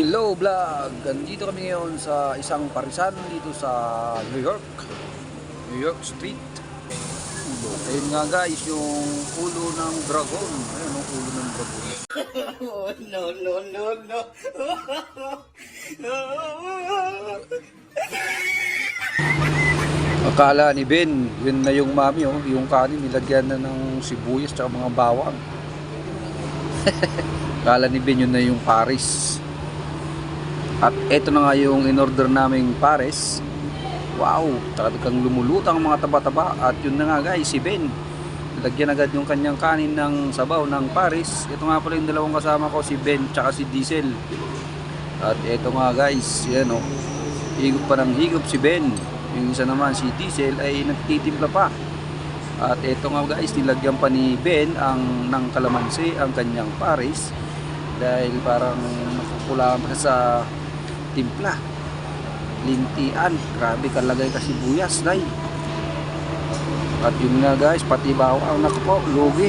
Hello vlog! Andito kami ngayon sa isang parisan dito sa New York. New York Street. Ulo. Ayun nga guys, yung ulo ng dragon. Ayun ang ulo ng dragon. Oh, no, no, no, no. Akala ni Ben, yun na yung mami oh, yung kanin nilagyan na ng sibuyas at mga bawang. Akala ni Ben yun na yung Paris. At eto na nga yung in-order naming Paris. Wow, talagang lumulutang ang mga taba-taba. At yun na nga guys, si Ben. Lagyan agad yung kanyang kanin ng sabaw ng Paris. Ito nga pala yung dalawang kasama ko, si Ben tsaka si Diesel. At eto nga guys, yan oh. Higop pa ng higop si Ben. Yung isa naman si Diesel ay nagtitimpla pa. At eto nga guys, nilagyan pa ni Ben ang ng kalamansi ang kanyang Paris dahil parang nakukulangan pa sa timpla. Lintian, grabe kalagay kasi buyas, day. At yun nga guys, pati bawang, naku po, lugi.